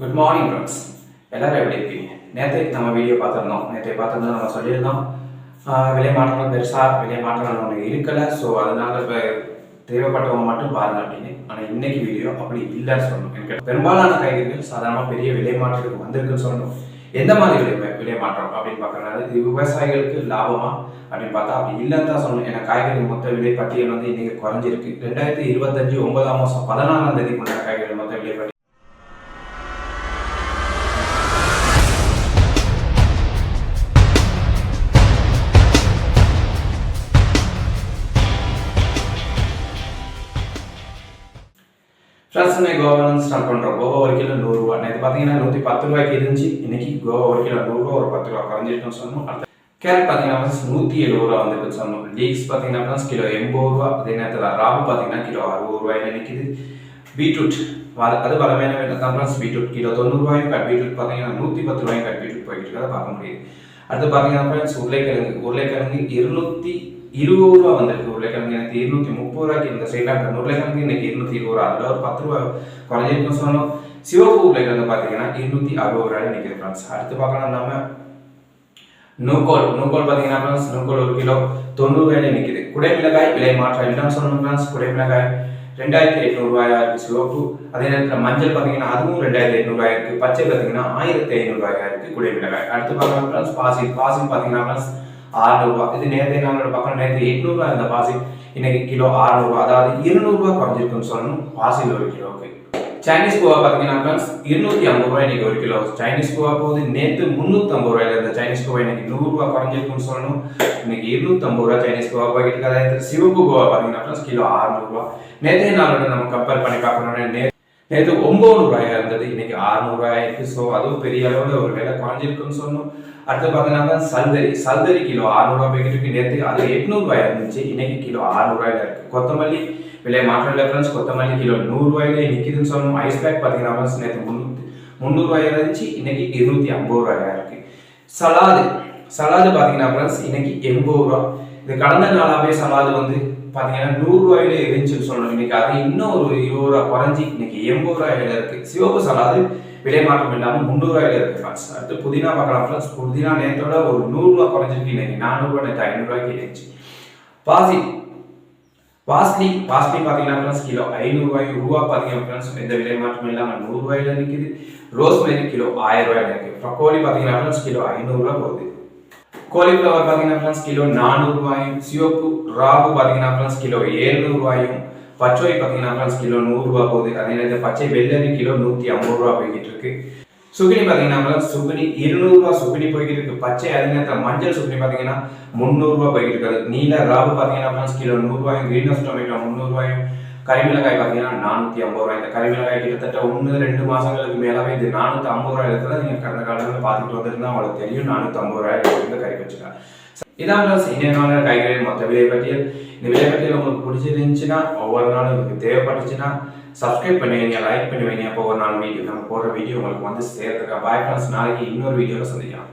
Good morning friends எல்லாரும் எப்படி இருக்கீங்க? நேற்று நம்ம வீடியோ பார்த்துருந்தோம். நேற்று பார்த்துருந்தோம் நம்ம சொல்லியிருந்தோம். விலை மாற்றங்கள் பெருசாக விலை மாற்றங்கள் ஒன்று இருக்கலை. ஸோ அதனால் இப்போ தேவைப்பட்டவங்க மட்டும் பாருங்க அப்படின்னு. ஆனால் இன்னைக்கு வீடியோ அப்படி இல்லைன்னு சொல்லணும். எனக்கு பெரும்பாலான காய்கறிகள் சாதாரணமாக பெரிய விலை மாற்றத்துக்கு வந்திருக்குன்னு சொல்லணும். எந்த மாதிரி விலை விலை மாற்றம் அப்படின்னு பார்க்கறது இது விவசாயிகளுக்கு லாபமா அப்படின்னு பார்த்தா அப்படி இல்லைன்னு தான் சொல்லணும். ஏன்னா காய்கறி மொத்த விலை பட்டியல் வந்து இன்னைக்கு குறைஞ்சிருக்கு. ரெண்டாயிரத்தி இருபத்தஞ்சு ஒன்பதாம் மாதம் பதினாலாம் தேதி கொண்ட காய்கறி மொத்த விலை பட்டியல் ஃப்ரெண்ட்ஸ் ஸ்டார்ட் பண்ணுறோம் கோவா ஒரு கிலோ நூறுரூவா நேற்று பார்த்தீங்கன்னா நூற்றி பத்து ரூபாய்க்கு இருந்துச்சு. இன்னைக்கு கோவா ஒரு கிலோ நூறுரூவா ஒரு பத்து ரூபா குறைஞ்சிருக்குன்னு சொன்னோம். அடுத்த கேரட் பார்த்தீங்கன்னா நூற்றி எழுபது ரூபா வந்துருக்குன்னு சொன்னோம். லீக்ஸ் பார்த்தீங்கன்னா கிலோ எண்பது ரூபா அதே நேரத்தில் ராபு பார்த்தீங்கன்னா கிலோ அறுபது ரூபாயில் நிற்கிது பீட்ரூட் அது பலமையான வேலை தான். பீட்ரூட் கிலோ தொண்ணூறுரூவாயும் கட் பீட்ரூட் பார்த்தீங்கன்னா நூற்றி பத்து ரூபாயும் கட் பீட்ரூட் போயிட்டு இருக்கிறத பார்க்க முடியுது. அடுத்து பார்த்தீங்கன்னா ஃப்ரெண்ட்ஸ் உருளைக்கிழங்கு. உருளைக்கிழங்கு இருநூத்தி இருபது ரூபா வந்திருக்கு. உருளைக்கிழங்கு எனக்கு இருநூத்தி முப்பது ரூபாய்க்கு இந்த ஸ்ரீலங்கா உருளைக்கிழங்கு இன்னைக்கு இருநூத்தி இருபது ரூபா. அதில் ஒரு பத்து ரூபா குறைஞ்சிருக்குன்னு சொன்னோம் சிவப்பு உருளைக்கிழங்கு பார்த்தீங்கன்னா இருநூத்தி அறுபது ரூபாய் நிற்கிது ஃப்ரெண்ட்ஸ் அடுத்து பார்க்கலாம் நம்ம நூக்கோல். நூக்கோல் பார்த்தீங்கன்னா ஃப்ரெண்ட்ஸ் நூக்கோல் ஒரு கிலோ தொண்ணூறு ரூபாயில நிற்கிது குடை மிளகாய் விலை மாற்றம் என்ன சொல்லணும் ஃப்ரெண்ட்ஸ் குடைமிளகாய் ரெண்டாயிரத்தி எட்நூறுபாயா இருக்கு சிவப்பு அதே நேரத்தில் மஞ்சள் பார்த்தீங்கன்னா அதுவும் ரெண்டாயிரத்தி எட்நூறுபாயா இருக்குது பச்சை பார்த்தீங்கன்னா ஆயிரத்தி ஐநூறுபாயா இருக்கு. குடைமிளகாய் அடுத்து பார்க்கலாம் ஃப்ரெண்ட்ஸ் பாசி. பாசி பார்த்தீங்கன்னா ஃப்ரெண்ட்ஸ் இது நேரத்தை நாங்களோட பக்கம் நேரத்தில் எட்நூறுபா இருந்த பாசி. இன்னைக்கு கிலோ ஆறுநூறுவா அதாவது இருநூறுபா குறைஞ்சிருக்குன்னு சொல்லணும். பாசியில் ஒரு கிலோவுக்கு சைனீஸ் கோவா பார்த்தீங்கன்னா ஃப்ரெண்ட்ஸ் இருநூத்தி ஐம்பது ரூபாய் இன்னைக்கு ஒரு கிலோ. சைனீஸ் கோவா போகுது. நேற்று முந்நூற்றி ஐம்பது ரூபாயில இருந்த சைனீஸ் கோவா இன்னைக்கு நூறுரூவா குறைஞ்சிருக்குன்னு சொல்லணும். இன்னைக்கு இருநூத்தி ஐம்பது ரூபா சைனீஸ் கோவா பாக்கெட்டுக்கு. அதாவது சிவப்பு கோவா பார்த்தீங்கன்னா ஃப்ரெண்ட்ஸ் கிலோ ஆறுநூறுவா. நேற்றைய நாளோட நம்ம கம்பேர் பண்ணி பார்க்கணும்னா நே நேற்று ஒன்பது ரூபாயா இருந்தது இன்னைக்கு அறுநூறுவாயா இருக்கு. ஸோ அதுவும் பெரிய அளவில் ஒரு விலை குறைஞ்சிருக்குன்னு சொன்னோம். அடுத்து பார்த்தீங்கன்னா சல்தரி. சல்தரி கிலோ அறுநூறுவா போய்கிட்டு இருக்கு. நேற்று அது எட்நூறுபாயா இருந்துச்சு. இன்னைக்கு கிலோ அறுநூறுவாயில இருக்கு. கொத்தமல்லி விலை மாற்றம் இல்லை ஃப்ரெண்ட்ஸ் கொத்தமல்லி கிலோ நூறுரூவாயிலே நிற்கிதுன்னு சொன்னோம். ஐஸ் பேக் பார்த்தீங்கன்னா ஃப்ரெண்ட்ஸ் நேற்று முந்நூற்றி முந்நூறுரூவாயா இருந்துச்சு. இன்னைக்கு இருநூத்தி ஐம்பது ரூபாயா இருக்கு. சலாது சலாது பார்த்தீங்கன்னா ஃப்ரெண்ட்ஸ் இன்னைக்கு எண்பது ரூபா. இது கடந்த நாளாகவே சலாது வந்து பார்த்தீங்கன்னா நூறுரூவாயில இருந்துச்சுன்னு சொல்லணும். இன்னைக்கு அது இன்னும் ஒரு இருபது ரூபா குறைஞ்சி இன்னைக்கு எண்பது ரூபாயில இருக்கு. சிவப்பு சலாது விலை மாற்றம் இல்லாமல் முந்நூறுவாயில இருக்கு ஃப்ரெண்ட்ஸ் அடுத்து புதினா பார்க்கலாம் ஃப்ரெண்ட்ஸ் புதினா நேற்றோட ஒரு நூறுரூவா குறைஞ்சிருக்கு இன்னைக்கு. நானூறுரூவா நேற்று ஐநூறுரூவாய்க்கு இருந்துச்சு பாசி. பாஸ்லி. பாஸ்லி பார்த்தீங்கன்னா ஃப்ரெண்ட்ஸ் கிலோ ஐநூறுரூவாய் ரூபா பார்த்தீங்கன்னா ஃப்ரெண்ட்ஸ் எந்த விலை மாற்றம் இல்லாமல் நூறுரூவாயில நிற்குது ரோஸ்மேரி கிலோ ஆயிரம் ரூபாயில இருக்கு. அப்புறம் பார்த்தீங்கன்னா ஃப்ரெண்ட்ஸ் கிலோ ஐநூறுரூவா போகுது. காலிஃப்ளவர் பார்த்தீங்கன்னா ஃப்ரெண்ட்ஸ் கிலோ நானூறுபாயும் சிவப்பு ராகு பார்த்தீங்கன்னா ஃப்ரெண்ட்ஸ் கிலோ ஏழ்நூறுவாயும் பச்சை பார்த்தீங்கன்னா ஃப்ரெண்ட்ஸ் கிலோ நூறுரூவா போகுது. அதே நேரத்தில் பச்சை வெள்ளரி கிலோ நூற்றி ஐம்பது ரூபா போய்கிட்டு இருக்கு. சுகினி பார்த்தீங்கன்னா ஃப்ரெண்ட்ஸ் சுகினி இருநூறுவா சுகினி போய்கிட்டு இருக்கு. பச்சை அதே நேரத்தில் மஞ்சள் சுகினி பார்த்தீங்கன்னா முந்நூறுரூவா போய்கிட்டு இருக்காது நீல ராகு பார்த்தீங்கன்னா கிலோ நூறுரூவாயும் கிரீன் ஹவுஸ் டொமேட்டோ முந்நூறுரூவாயும் கறிமிளகாய் பார்த்தீங்கன்னா நானூற்றி ஐம்பது ரூபாய். இந்த கறிமிளகாய் கிட்டத்தட்ட ஒன்று ரெண்டு மாதங்களுக்கு மேலாவே இது நானூற்றி ஐம்பது ரூபாய் இருக்கிறத நீங்கள் கடந்த காலங்களில் பார்த்துட்டு வந்திருந்தா உங்களுக்கு தெரியும். நானூற்றி ஐம்பது ரூபாய் இருந்து கறி வச்சுக்கலாம் இதான் ஃப்ரெண்ட்ஸ் இன்னொரு காய்கறி மொத்த விலை பட்டியல். இந்த விலை பட்டியல் உங்களுக்கு பிடிச்சிருந்துச்சுன்னா ஒவ்வொரு நாளும் உங்களுக்கு தேவைப்பட்டுச்சுன்னா சப்ஸ்கிரைப் பண்ணுவீங்க லைக் பண்ணுவீங்க அப்போ ஒரு நாள் வீடியோ நம்ம போடுற வீடியோ உங்களுக்கு வந்து சேர்த்துருக்கா பாய் ஃப்ரெண்ட்ஸ் நாளைக்கு இன்னொரு வீடியோவில் சந்திக்கலாம்.